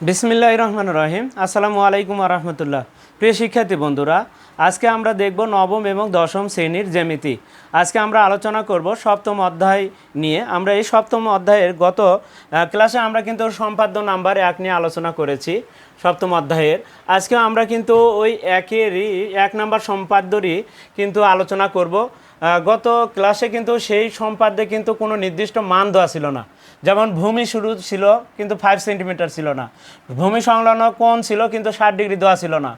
বিসমিল্লাহ রহমান রহিম। আসসালামু আলাইকুম রহমতুল্লাহ। প্রিয় শিক্ষার্থী বন্ধুরা, আজকে আমরা দেখব নবম এবং দশম শ্রেণির জ্যামিতি। আজকে আমরা আলোচনা করব সপ্তম অধ্যায় নিয়ে। আমরা এই সপ্তম অধ্যায়ের গত ক্লাসে আমরা কিন্তু সম্পাদ্য নাম্বার এক নিয়ে আলোচনা করেছি, সপ্তম অধ্যায়ের। আজকে আমরা কিন্তু ওই একেরই, এক নাম্বার সম্পাদ্যরই কিন্তু আলোচনা করব। গত ক্লাসে কিন্তু সেই সম্পাদ্যে কিন্তু কোনো নির্দিষ্ট মান দেওয়া ছিল না। যেমন ভূমি শুরু ছিল কিন্তু ফাইভ সেন্টিমিটার ছিল না। ভূমি সংলগ্ন কোণ ছিল কিন্তু ষাট ডিগ্রি দেওয়া ছিল না।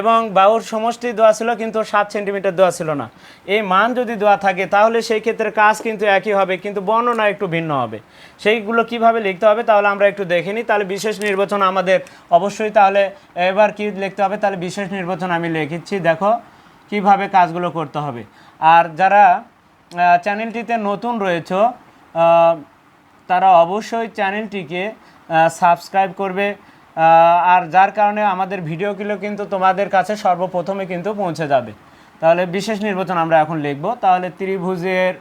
এবং বাহুর সমষ্টি দেওয়া ছিল কিন্তু সাত সেন্টিমিটার দেওয়া ছিল না। এই মান যদি দেওয়া থাকে, তাহলে সেই ক্ষেত্রে কাজ কিন্তু একই হবে, কিন্তু বর্ণনা একটু ভিন্ন হবে। সেইগুলো কীভাবে লিখতে হবে তাহলে আমরা একটু দেখে নিই। তাহলে বিশেষ নির্বাচন আমাদের অবশ্যই তাহলে এবার কি লিখতে হবে, তাহলে বিশেষ নির্বাচন আমি লিখিচ্ছি দেখো কীভাবে কাজগুলো করতে হবে। আর যারা চ্যানেলটিতে নতুন রয়েছে তারা অবশ্যই চ্যানেলটিকে সাবস্ক্রাইব করবে। আর যার কারণে আমাদের ভিডিওগুলো কিন্তু তোমাদের কাছে সর্বপ্রথমে কিন্তু পৌঁছে যাবে। তাহলে বিশেষ নির্বাচন আমরা এখন লিখব। তাহলে ত্রিভুজের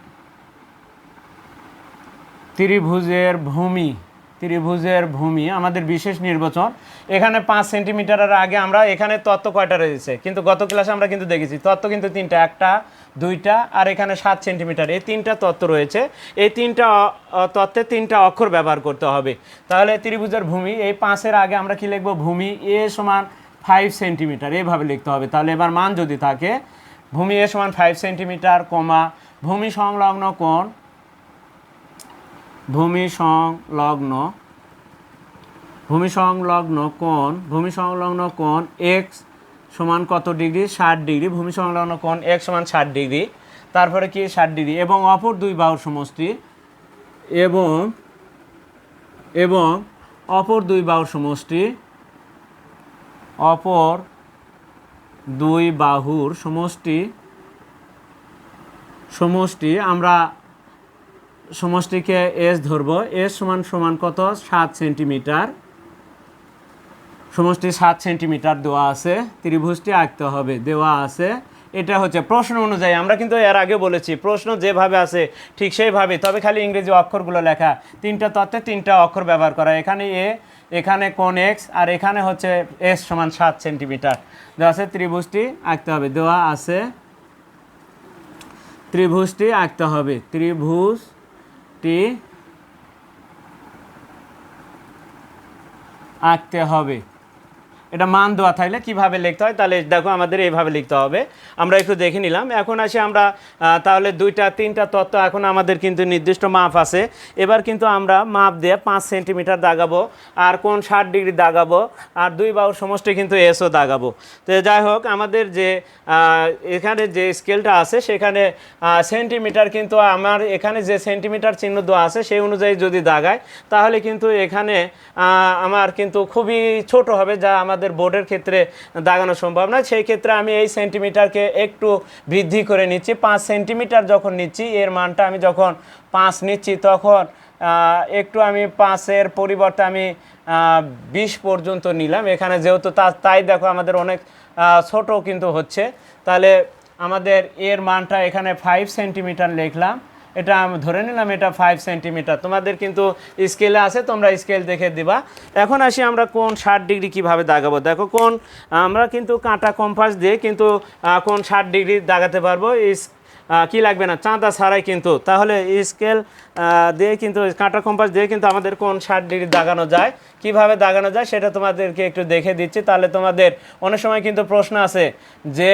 ত্রিভুজের ভূমি ত্রিভুজের ভূমি, আমাদের বিশেষ নির্বাচন। এখানে পাঁচ সেন্টিমিটারের আগে আমরা এখানে তত্ত্ব কয়টা রয়েছে? কিন্তু গত ক্লাসে আমরা কিন্তু দেখেছি, তত্ত্ব কিন্তু তিনটা। একটা দুইটা, আর এখানে সাত সেন্টিমিটার এই তিনটা তত্ত্ব রয়েছে। এই তিনটা তত্ত্বে তিনটা অক্ষর ব্যবহার করতে হবে। তাহলে ত্রিভুজের ভূমি, এই পাঁচের আগে আমরা কি লিখব? ভূমি এ সমান ফাইভ সেন্টিমিটার এইভাবে লিখতে হবে। তাহলে এবার মান যদি থাকে, ভূমি এ সমান ফাইভ সেন্টিমিটার কমা, ভূমি সংলগ্ন কোণ, ভূমি সংলগ্ন ভূমি সংলগ্ন কোণ, ভূমি সংলগ্ন কোণ এক্স সমান কত ডিগ্রি? ষাট ডিগ্রি। ভূমি সংলগ্ন কোণ এক সমান ষাট ডিগ্রি। তারপরে কি ষাট ডিগ্রি? এবং অপর দুই বাহুর সমষ্টি এবং এবং অপর দুই বাহুর সমষ্টি অপর দুই বাহুর সমষ্টি সমষ্টি। আমরা সমষ্টিকে এস ধরবো। এস সমান সমান কত? সাত সেন্টিমিটার। সমষ্টি সাত সেন্টিমিটার দেওয়া আছে, ত্রিভুজটি আঁকতে হবে, দেওয়া আছে। এটা হচ্ছে প্রশ্ন অনুযায়ী, আমরা কিন্তু এর আগে বলেছি, প্রশ্ন যেভাবে আছে ঠিক সেইভাবে, তবে খালি ইংরেজি অক্ষরগুলো লেখা। তিনটা তত্ত্বে তিনটা অক্ষর ব্যবহার করা, এখানে এ, এখানে কোন এক্স আর এখানে হচ্ছে এস সমান সাত সেন্টিমিটার। দেওয়া আছে, ত্রিভুজটি আঁকতে হবে, দেওয়া আছে। ত্রিভুজটি আঁকতে হবে, ত্রিভুজটি আঁকতে হবে। এটা মান দেওয়া থাকলে কীভাবে লিখতে হয়, তাহলে দেখো আমাদের এইভাবে লিখতে হবে। আমরা একটু দেখে নিলাম। এখন আসি আমরা তাহলে দুইটা, তিনটা তত্ত্ব এখন আমাদের কিন্তু নির্দিষ্ট মাপ আছে। এবার কিন্তু আমরা মাপ দিয়ে পাঁচ সেন্টিমিটার দাগাবো আর কোন ষাট ডিগ্রি দাগাবো আর দুই বাহুর সমষ্টি কিন্তু এসও দাগাবো। তো যাই হোক, আমাদের যে এখানে যে স্কেলটা আছে, সেখানে সেন্টিমিটার কিন্তু আমার এখানে যে সেন্টিমিটার চিহ্ন দেওয়া আছে, সেই অনুযায়ী যদি দাগায়, তাহলে কিন্তু এখানে আমার কিন্তু খুবই ছোট হবে, যা আমাদের বোর্ডের ক্ষেত্রে দাগানো সম্ভব না। সেই ক্ষেত্রে আমি এই সেন্টিমিটারকে একটু বৃদ্ধি করে নিচ্ছি। পাঁচ সেন্টিমিটার যখন নিচ্ছি, এর মানটা আমি যখন পাঁচ নিচ্ছি, তখন একটু আমি পাঁচের পরিবর্তে আমি বিশ পর্যন্ত নিলাম। এখানে যেহেতু তা তাই দেখো আমাদের অনেক ছোট কিন্তু হচ্ছে। তাহলে আমাদের এর মানটা এখানে ফাইভ সেন্টিমিটার লিখলাম। এটা ধরে নিলাম এটা ফাইভ সেন্টিমিটার তোমাদের কিন্তু স্কেলে আছে, তোমরা স্কেল দেখে দিবা। এখন আসি আমরা কোন ষাট ডিগ্রি কীভাবে দাগাবো? দেখো কোন, আমরা কিন্তু কাঁটা কম্পাস দিয়ে কিন্তু কোন ষাট ডিগ্রি দাগাতে পারব। কি লাগবে না? চাঁদা ছাড়াই কিন্তু। তাহলে স্কেল দিয়ে কিন্তু, কাঁটা কম্পাস দিয়ে কিন্তু আমাদের কোন ষাট ডিগ্রি দাগানো যায়? কীভাবে দাগানো যায় সেটা তোমাদেরকে একটু দেখে দিচ্ছি। তাহলে তোমাদের অনেক সময় কিন্তু প্রশ্ন আছে যে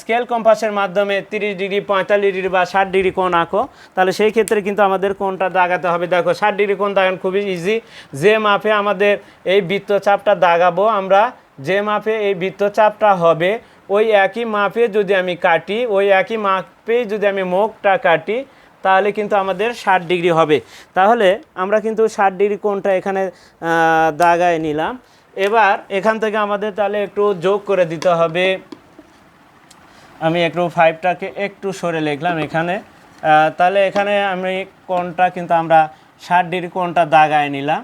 স্কেল কম্পাসের মাধ্যমে তিরিশ ডিগ্রি, পঁয়তাল্লিশ ডিগ্রি বা ষাট ডিগ্রি কোণ আঁকো। তাহলে সেই ক্ষেত্রে কিন্তু আমাদের কোনটা দাগাতে হবে। দেখো, ষাট ডিগ্রি কোণ দাগান খুবই ইজি যে মাপে আমাদের এই বৃত্তচাপটা দাগাবো আমরা, যে মাপে এই বৃত্তচাপটা হবে, ওই একই মাপে যদি আমি কাটি, ওই একই মাপে যদি আমি মুখটা কাটি, তাহলে কিন্তু আমাদের ষাট ডিগ্রি হবে। তাহলে আমরা কিন্তু ষাট ডিগ্রি কোণটা এখানে দাগায় নিলাম। এবার এখান থেকে আমাদের তাহলে একটু যোগ করে দিতে হবে। আমি একটু ফাইভটাকে একটু সরে লিখলাম এখানে। তাহলে এখানে আমি কোনটা কিন্তু আমরা ষাট ডিগ্রি কোনটা দাগায় নিলাম।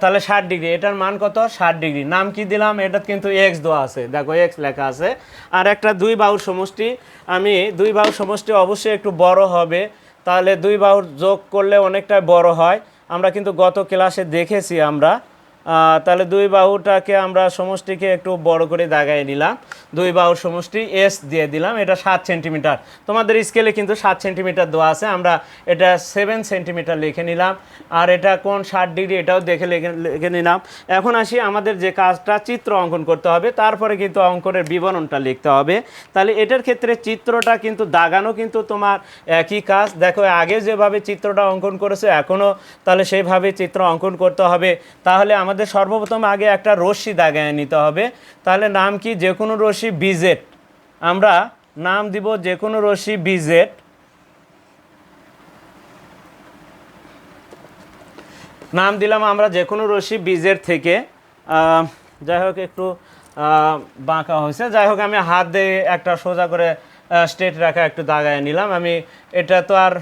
তাহলে ষাট ডিগ্রি, এটার মান কত? ষাট ডিগ্রি। নাম কি দিলাম? এটা কিন্তু এক্স দেওয়া আছে। দেখো এক্স লেখা আছে। আর একটা দুই বাহুর সমষ্টি। আমি দুই বাহুর সমষ্টি অবশ্যই একটু বড় হবে। তাহলে দুই বাহুর যোগ করলে অনেকটা বড় হয়। আমরা কিন্তু গত ক্লাসে দেখেছি আমরা। তাহলে দুই বাহুটাকে আমরা সমষ্টিকে একটু বড় করে দাগাই নিলাম। দুই বাহুর সমষ্টি এস দিয়ে দিলাম, এটা সাত সেন্টিমিটার। তোমাদের স্কেলে কিন্তু সাত সেন্টিমিটার দেওয়া আছে, আমরা এটা সেভেন সেন্টিমিটার লিখে নিলাম। আর এটা কোন ষাট ডিগ্রি, এটাও দেখে লিখে লিখে নিলাম। এখন আসি আমাদের যে কাজটা চিত্র অঙ্কন করতে হবে, তারপরে কিন্তু অঙ্কনের বিবরণটা লিখতে হবে। তাহলে এটার ক্ষেত্রে চিত্রটা কিন্তু, দাগানো কিন্তু তোমার একই কাজ। দেখো, আগে যেভাবে চিত্রটা অঙ্কন করেছে এখনও তাহলে সেইভাবে চিত্র অঙ্কন করতে হবে। তাহলে আমাদের সর্বপ্রথম আগে একটা রশ্মি দাগায় নিতে হবে। তাহলে নাম কি? যে কোনো রশ্মি বিজেট আমরা নাম দিব যে কোনো রশ্মি বিজেট নাম দিলাম আমরা যে কোনো রশ্মি বীজের থেকে। যাই হোক একটু বাঁকা হয়েছে। যাই হোক, আমি হাত দিয়ে একটা সোজা করে স্ট্রেট রাখা একটু দাগায় নিলাম। আমি এটা তো আর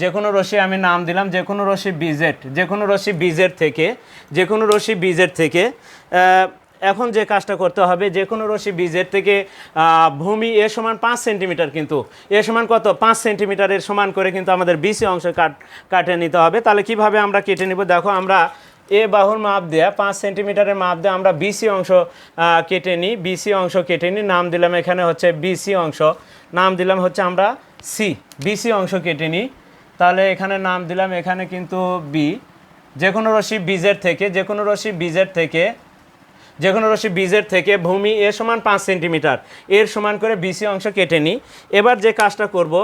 যে কোনো রশি আমি নাম দিলাম যে কোনো রশি বিজেট যে কোনো রশ্মি বীজের থেকে যে কোনো রশ্মি বীজের থেকে এখন যে কাজটা করতে হবে যে কোনো রশ্মি বীজের থেকে ভূমি এ সমান পাঁচ সেন্টিমিটার কিন্তু, এ সমান কত? পাঁচ সেন্টিমিটারের সমান করে কিন্তু আমাদের বিসি অংশ কাট, কাটে নিতে হবে। তাহলে কীভাবে আমরা কেটে নিব? দেখো, আমরা এ বাহুর মাপ দেয়া, পাঁচ সেন্টিমিটারের মাপ দেওয়া আমরা বিসি অংশ কেটে নিই বিসি অংশ কেটে নিই, নাম দিলাম এখানে হচ্ছে বিসি অংশ, নাম দিলাম হচ্ছে আমরা সি বিসি অংশ কেটে নিই। তাহলে এখানে নাম দিলাম, এখানে কিন্তু বি যে কোনো রশ্মি বীজের থেকে যে কোনো রশ্মি বীজের থেকে যে কোনো রশ্মি বীজের থেকে ভূমি এ সমান পাঁচ সেন্টিমিটার। এর সমান করে বিসি অংশ কেটে নিই। এবার যে কাজটা করব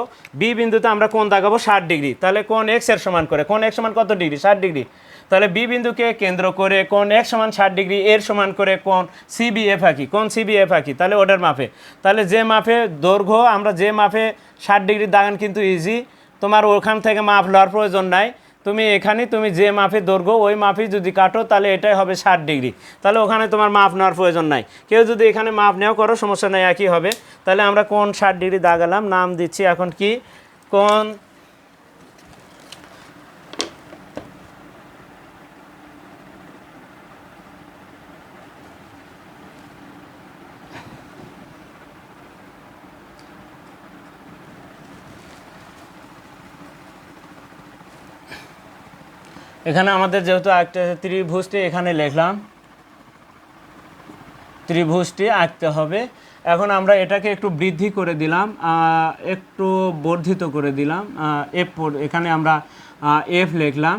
বি বিন্দুতে আমরা কোন দাগাবো ষাট ডিগ্রি। তাহলে কোন এক্সের সমান করে কোন এক্স সমান কত ডিগ্রি? ষাট ডিগ্রি। তাহলে বি বিন্দুকে কেন্দ্র করে কোন এক সমান ষাট ডিগ্রি, এর সমান করে কোন সিবিএফ আঁকি কোন সিবিএফ আঁকি, তাহলে ওটার মাপে। তাহলে যে মাপে দৈর্ঘ্য, আমরা যে মাপে ষাট ডিগ্রি দাগান কিন্তু ইজি তোমার ওখান থেকে মাফ লওয়ার প্রয়োজন নাই। তুমি এখানে তুমি যে মাপে দৈর্ঘ্য, ওই মাপে যদি কাটো, তাহলে এটাই হবে ষাট ডিগ্রি। তাহলে ওখানে তোমার মাপ নেওয়ার প্রয়োজন নাই। কেউ যদি এখানে মাফ নেওয়া করো, সমস্যা নেই, একই হবে। তাহলে আমরা কোন ষাট ডিগ্রি দাগালাম? নাম দিচ্ছি এখন কি? কোন এখানে আমাদের যেহেতু একটা ত্রিভুজটি এখানে লিখলাম, ত্রিভুজটি আঁকতে হবে। এখন আমরা এটাকে একটু বৃদ্ধি করে দিলাম একটু বর্ধিত করে দিলাম এফ এখানে আমরা এফ লিখলাম।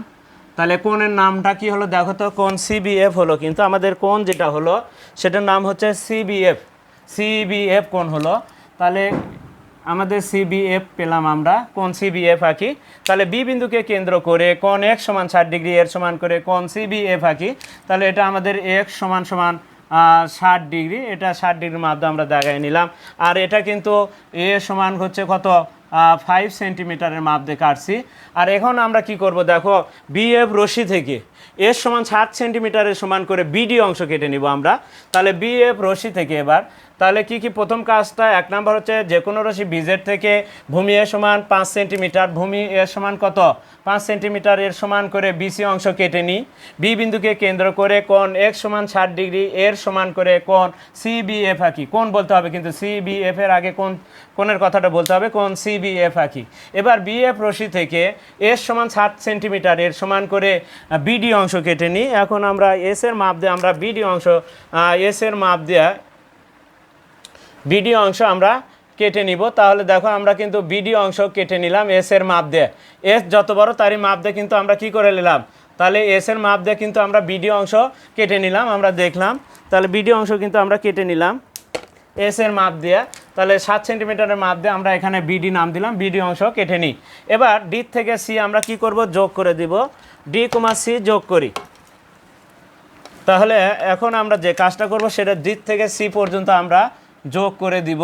তাহলে কোণের নামটা কি হলো? দেখো তো কোন সিবিএফ হলো, কিন্তু আমাদের কোন যেটা হলো, সেটার নাম হচ্ছে সিবিএফ সিবিএফ কোণ হলো। তাহলে আমাদের সিবিএফ পেলাম আমরা। কোন সিবিএফ আঁকি? তাহলে বি বিন্দুকে কেন্দ্র করে কোন এক সমান ষাট ডিগ্রি, এর সমান করে কোন সিবিএফ আঁকি। তাহলে এটা আমাদের এক সমান সমান ষাট ডিগ্রি। এটা ষাট ডিগ্রির মাধ্যমে আমরা দেখাই নিলাম। আর এটা কিন্তু এ সমান হচ্ছে কত? ফাইভ সেন্টিমিটারের মাপ দিয়ে কাটছি। আর এখন আমরা কি করব? দেখো বিএফ রশি থেকে এর সমান সাত সেন্টিমিটারের সমান করে বিডি অংশ কেটে নিব আমরা। তাহলে বিএফ রশি থেকে এবার তাহলে কি কি প্রথম কাজটা? এক নাম্বার হচ্ছে যে কোনো রশি বিজের থেকে ভূমি এর সমান পাঁচ সেন্টিমিটার। ভূমি এর সমান কত? পাঁচ সেন্টিমিটার এর সমান করে বিসি অংশ কেটে নিই। বি বিন্দুকে কেন্দ্র করে কোন এক সমান ষাট ডিগ্রি, এর সমান করে কোন সিবিএফ আঁকি। কোন বলতে হবে কিন্তু সিবিএফ এর আগে কোন কোনের কথাটা বলতে হবে কোন সিবিএফ আঁকি। এবার বি এফ রশি থেকে এর সমান ষাট সেন্টিমিটার এর সমান করে বিডি অংশ কেটে নিই। এখন আমরা এস এর মাপ দিয়ে, আমরা বিডি অংশ এস এর মাপ দেওয়া বিডি অংশ আমরা কেটে নিব। তাহলে দেখো আমরা কিন্তু বিডি অংশ কেটে নিলাম এস এর মাপ দিয়ে। এস যত বড় তারই মাপ দিয়ে কিন্তু আমরা কি করে নিলাম? তাহলে এস এর মাপ দিয়ে কিন্তু আমরা বিডি অংশ কেটে নিলাম, আমরা দেখলাম। তাহলে বিডি অংশ কিন্তু আমরা কেটে নিলাম এস এর মাপ দিয়ে। তাহলে সাত সেন্টিমিটারের মাপ দিয়ে আমরা এখানে বিডি নাম দিলাম বিডি অংশ কেটে নিই। এবার ডি থেকে সি আমরা কি করব? যোগ করে দিব। ডি কমা সি যোগ করি। তাহলে এখন আমরা যে কাজটা করব সেটা ডি থেকে সি পর্যন্ত আমরা যোগ করে দিব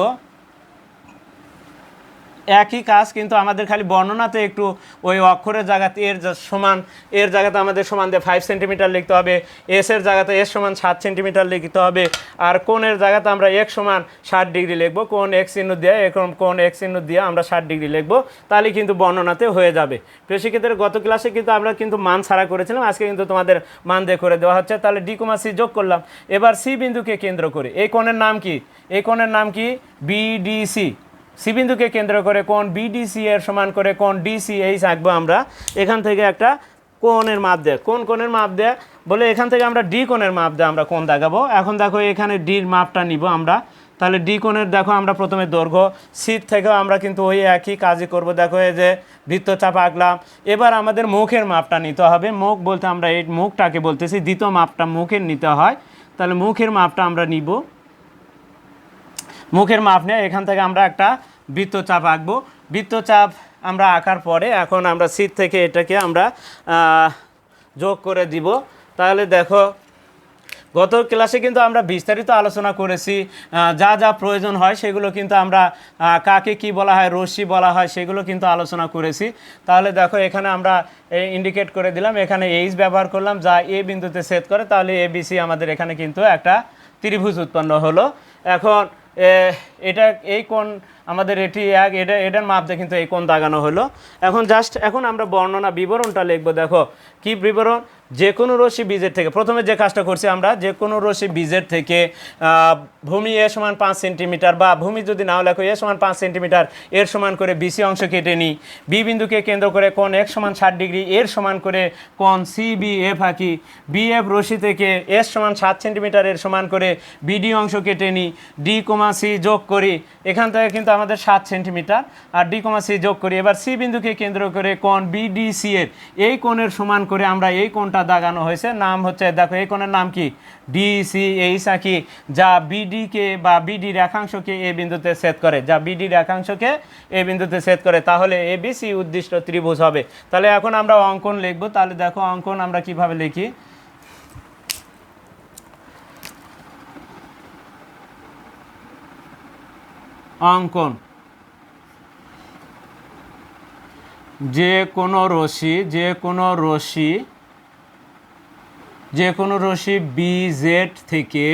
একই কাজ, কিন্তু আমাদের খালি বর্ণনাতে একটু ওই অক্ষরের জায়গাতে এর সমান, এর জায়গাতে আমাদের সমান দিয়ে ফাইভ সেন্টিমিটার লিখতে হবে এস এর জায়গাতে এস সমান সাত সেন্টিমিটার লিখতে হবে, আর কোণের জায়গাতে আমরা এক সমান ষাট ডিগ্রি লিখব কোন এক্স চিহ্ন দিয়ে, এরকম কোন এক্স চিহ্ন দিয়ে আমরা ষাট ডিগ্রি লিখব, তাহলে কিন্তু বর্ণনাতে হয়ে যাবে। তো সেক্ষেত্রে গত ক্লাসে কিন্তু আমরা কিন্তু মান ছাড়া করেছিলাম, আজকে কিন্তু তোমাদের মান দিয়ে করে দেওয়া হচ্ছে, তাহলে ডি কমা সি যোগ করলাম, এবার সি বিন্দুকে কেন্দ্র করে, এই কোণের নাম কি? এই কোণের নাম কি? বিডিসি সি বিন্দুকে কেন্দ্র করে কোন বিডিসি এর সমান করে কোন ডিসি এইচ আঁকবো আমরা। এখান থেকে একটা কোণের মাপ দেয়। কোন কোণের মাপ দেয়? বলে এখান থেকে আমরা ডি কোণের মাপ দেয় আমরা কোণ দেখাবো। এখন দেখো এখানে ডির মাপটা নিব আমরা। তাহলে ডি কোণের দেখো আমরা প্রথমে দৈর্ঘ্য সিট থেকেও আমরা কিন্তু ওই একই কাজই করব। দেখো এই যে বৃত্তচাপ আঁকলাম। এবার আমাদের মুখের মাপটা নিতে হবে। মুখ বলতে আমরা এই মুখটাকে বলতেছি, দ্বিতীয় মাপটা মুখের নিতে হয়। তাহলে মুখের মাপটা আমরা নিব। মুখের মাপ নিয়ে এখান থেকে আমরা একটা বৃত্তচাপ আঁকবো। বৃত্তচাপ আমরা আঁকার পরে এখন আমরা সিট থেকে এটাকে আমরা যোগ করে দিব। তাহলে দেখো, গত ক্লাসে কিন্তু আমরা বিস্তারিত আলোচনা করেছি যা যা প্রয়োজন হয় সেগুলো কিন্তু আমরা কাকে কি বলা হয়, রশ্মি বলা হয় সেগুলো কিন্তু আলোচনা করেছি। তাহলে দেখো, এখানে আমরা ইন্ডিকেট করে দিলাম, এখানে এইচ ব্যবহার করলাম, যা এ বিন্দুতে সেট করে, তাহলে এ বিসি আমাদের এখানে কিন্তু একটা ত্রিভুজ উৎপন্ন হলো। এখন এটা এই কোন আমাদের এটি এক, এটা, এটার মাপতে কিন্তু এই কোন দাগানো হলো। এখন জাস্ট এখন আমরা বর্ণনা বিবরণটা লিখব, দেখো। কি বিবরণ? যে কোনো রশ্মি বীজের থেকে, প্রথমে যে কাজটা করছি আমরা যে কোনো রশ্মি বীজের থেকে ভূমি এ সমান পাঁচ সেন্টিমিটার বা ভূমি যদি নাও লেখো, এ সমান পাঁচ সেন্টিমিটার, এর সমান করে বিসি অংশ কেটে নিই। বি বিন্দুকে কেন্দ্র করে কোন এক সমান ষাট ডিগ্রি, এর সমান করে কোন সি বি এফ আঁকি। বি এফ রশ্মি থেকে এস সমান সাত সেন্টিমিটার, এর সমান করে বিডি অংশ কেটে নিই। ডি কোমা সি যোগ করি, এখান থেকে কিন্তু আমাদের সাত সেন্টিমিটার। আর ডি কমা সি যোগ করি, এবার সি বিন্দুকে কেন্দ্র করে কোণ বিডিসি এর এই কোণের সমান করে আমরা এই কোণটা দাগানো হয়েছে। নাম হচ্ছে, দেখো, এই কোণের নাম কি? ডিসি এইচ আঁকি যা বিডিকে বা বিডি রেখাংশকে এ বিন্দুতে সেট করে। যা বিডি রেখাংশকে এ বিন্দুতে সেট করে, তাহলে এ বিসি উদ্দিষ্ট ত্রিভুজ হবে। তাহলে এখন আমরা অঙ্কন লিখব। তাহলে দেখো, অঙ্কন আমরা কীভাবে লিখি? অঙ্কন। যে কোনো রশ্মি, যে কোনো রশ্মি যে কোনো রশ্মি বি জেড থেকে,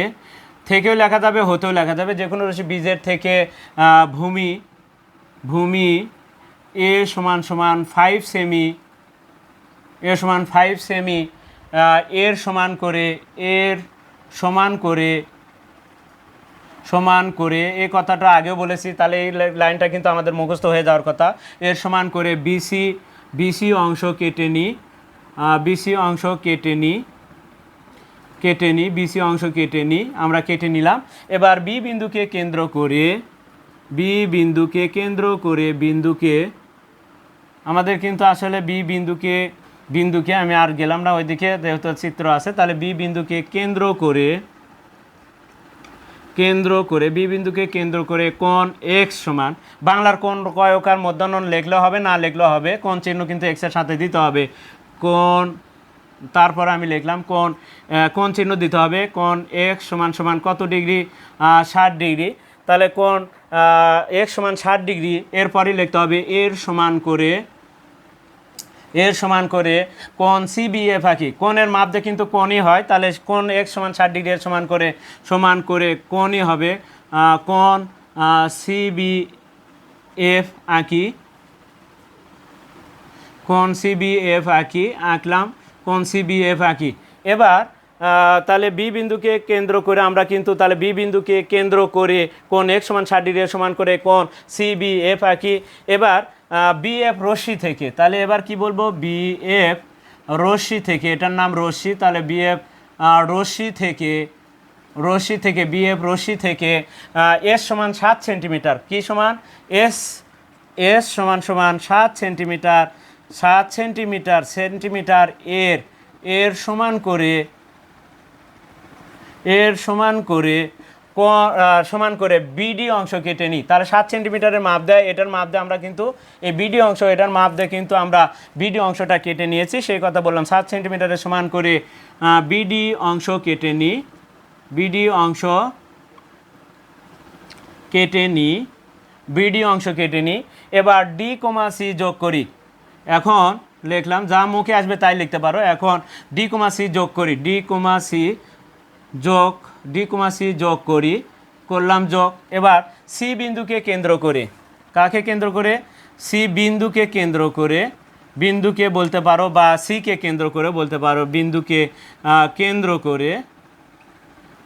থেকেও লেখা যাবে, হতেও লেখা যাবে যে কোনো রশ্মি বি জেড থেকে ভূমি ভূমি এ সমান সমান ফাইভ সেমি এ সমান ফাইভ সেমি এর সমান করে, এর সমান করে সমান করে, এই কথাটা আগেও বলেছি, তাহলে এই লাইনটা কিন্তু আমাদের মুখস্থ হয়ে যাওয়ার কথা। এর সমান করে বিসি বিসি অংশ কেটে নিই বিসি অংশ কেটে নিই কেটে নিই বিসি অংশ কেটে নিই আমরা কেটে নিলাম। এবার বি বিন্দুকে কেন্দ্র করে বি বিন্দুকে কেন্দ্র করে বিন্দুকে, আমাদের কিন্তু আসলে বি বিন্দুকে বিন্দুকে আমি আর গেলাম না, ওইদিকে যেহেতু চিত্র আছে, তাহলে বি বিন্দুকে কেন্দ্র করে কেন্দ্র করে বি বিন্দুকে কেন্দ্র করে কোন এক্স সমান, বাংলার কোন কয়কার মধ্যাহ্ন লেখলে হবে, না লেখলে হবে কোন চিহ্ন কিন্তু এক্সের সাথে দিতে হবে। কোন তারপর আমি লিখলাম কোন কোন চিহ্ন দিতে হবে কোন এক্স সমান সমান কত ডিগ্রি? ষাট ডিগ্রি। তাহলে কোন এক সমান ষাট ডিগ্রি এরপরই লিখতে হবে এর সমান করে এর সমান করে কোন সিবিএফ আঁকি। কোণের মাপ দিয়ে কিন্তু কোণই হয় তাহলে কোন এক সমান ষাট ডিগ্রি এর সমান করে সমান করে কোণই হবে আহ, কোণ সিবিএফ আঁকি। কোন সিবিএফ আঁকি আঁকলাম। কোন সিবিএফ আঁকি এবার তাহলে বি বিন্দুকে কেন্দ্র করে আমরা কিন্তু তাহলে বি বিন্দুকে কেন্দ্র করে কোন এক সমান ষাট ডিগ্রি সমান করে কোন সিবিএফ আঁকি এবার বি, এফ, রশ্মি থেকে, তাহলে এবার কি বলব? বি, এফ, রশ্মি থেকে, এটার নাম রশ্মি, তাহলে বি, এফ রশ্মি থেকে রশ্মি থেকে, বি, এফ, রশ্মি থেকে এস সমান সাত সেন্টিমিটার, কী সমান? এস এস সমান সমান সাত সেন্টিমিটার সাত সেন্টিমিটার সেন্টিমিটার এর এর সমান করে, এর সমান করে ক- সমান করে বিডি অংশ কেটে নিই। তাহলে সাত সেন্টিমিটারের মাপ দেয়, এটার মাপ দেয় আমরা কিন্তু এই বিডি অংশ, এটার মাপ দেয় কিন্তু আমরা বিডি অংশটা কেটে নিয়েছি। সেই কথা বললাম, সাত সেন্টিমিটারের সমান করে বিডি অংশ কেটে নিই বিডি অংশ কেটে নিই বিডি অংশ কেটে নিই। এবার ডি কমা যোগ করি। এখন লিখলাম, যা মুখে আসবে তাই লিখতে পারো। এখন ডি কমা সি যোগ করি ডি কমা সি যোগ ডি কমা সি যোগ করি, করলাম যোগ। এবার সি বিন্দুকে কেন্দ্র করে, কাকে কেন্দ্র করে? সি বিন্দুকে কেন্দ্র করে, বিন্দুকে বলতে পারো বা সিকে কেন্দ্র করে বলতে পারো, বিন্দুকে কেন্দ্র করে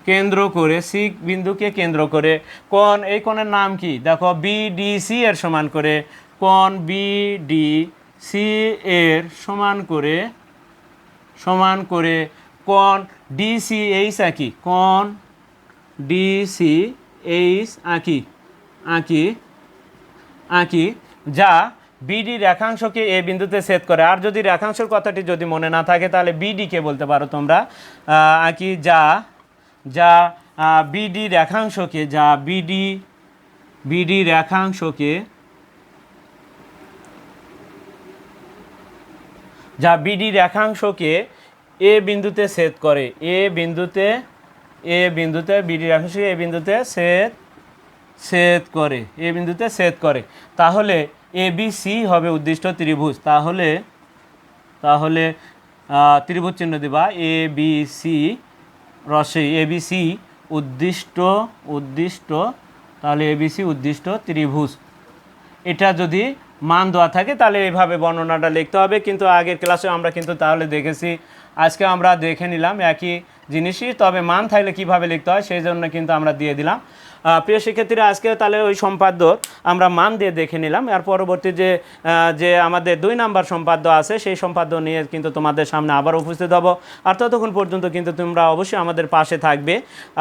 কেন্দ্র করে সি বিন্দুকে কেন্দ্র করে। কোন এই কোণের নাম কি? দেখো বিডিসি এর সমান করে কোন বিডি সি এর সমান করে সমান করে কোন ডিসি এইচ আঁকি। কোন ডিসি এইচ আঁকি আঁকি আঁকি, যা বিডি রেখাংশকে এ বিন্দুতে সেট করে। আর যদি রেখাংশের কথাটি যদি মনে না থাকে, তাহলে বিডিকে বলতে পারো তোমরা। আঁকি, যা যা বিডি রেখাংশকে, যা বিডি বিডি রেখাংশকে যা বিডি রেখাংশকে এ বিন্দুতে ছেদ করে। এ বিন্দুতে এ বিন্দুতে বিডি রেখাংশকে এ বিন্দুতে ছেদ ছেদ করে। এ বিন্দুতে ছেদ করে। তাহলে এ বি সি হবে উদ্দিষ্ট ত্রিভুজ। তাহলে তাহলে ত্রিভুজ চিহ্ন দিবা। এ বি সি রসে এ বি সি উদ্দিষ্ট উদ্দিষ্ট, তাহলে এ বি সি উদ্দিষ্ট ত্রিভুজ। এটা যদি মান দেওয়া থাকে, তাহলে এইভাবে বর্ণনাটা লিখতে হবে। কিন্তু আগের ক্লাসে আমরা কিন্তু তাহলে দেখেছি, আজকে আমরা দেখে নিলাম একই জিনিসই, তবে মান থাকলে কীভাবে লিখতে হয় সেই জন্য কিন্তু আমরা দিয়ে দিলাম। প্রিয় শিক্ষার্থীরা, আজকে তাহলে ওই সম্পাদ্য আমরা মান দিয়ে দেখে নিলাম। আর পরবর্তী যে যে আমাদের দুই নাম্বার সম্পাদ্য আছে, সেই সম্পাদ্য নিয়ে কিন্তু তোমাদের সামনে আবার উপস্থিত হব। আর ততক্ষণ পর্যন্ত কিন্তু তোমরা অবশ্যই আমাদের পাশে থাকবে।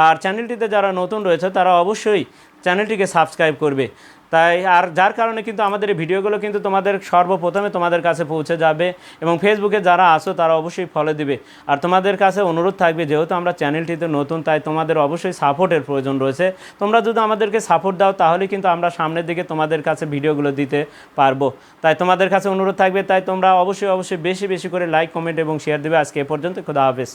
আর চ্যানেলটিতে যারা নতুন রয়েছে, তারা অবশ্যই চ্যানেলটিকে সাবস্ক্রাইব করবে। তাই আর যার কারণে কিন্তু আমাদের এই ভিডিওগুলো কিন্তু তোমাদের সর্বপ্রথমে তোমাদের কাছে পৌঁছে যাবে এবং ফেসবুকে যারা আসো তারা অবশ্যই ফলো দিবে। আর তোমাদের কাছে অনুরোধ থাকবে, যেহেতু আমরা চ্যানেলটিতে নতুন, তাই তোমাদের অবশ্যই সাপোর্টের প্রয়োজন রয়েছে। তোমরা যদি আমাদেরকে সাপোর্ট দাও, তাহলে কিন্তু আমরা সামনের দিকে তোমাদের কাছে ভিডিওগুলো দিতে পারব। তাই তোমাদের কাছে অনুরোধ থাকবে, তাই তোমরা অবশ্যই অবশ্যই বেশি বেশি করে লাইক কমেন্ট এবং শেয়ার দেবে। আজকে এ পর্যন্ত, খোদা হাফেজ।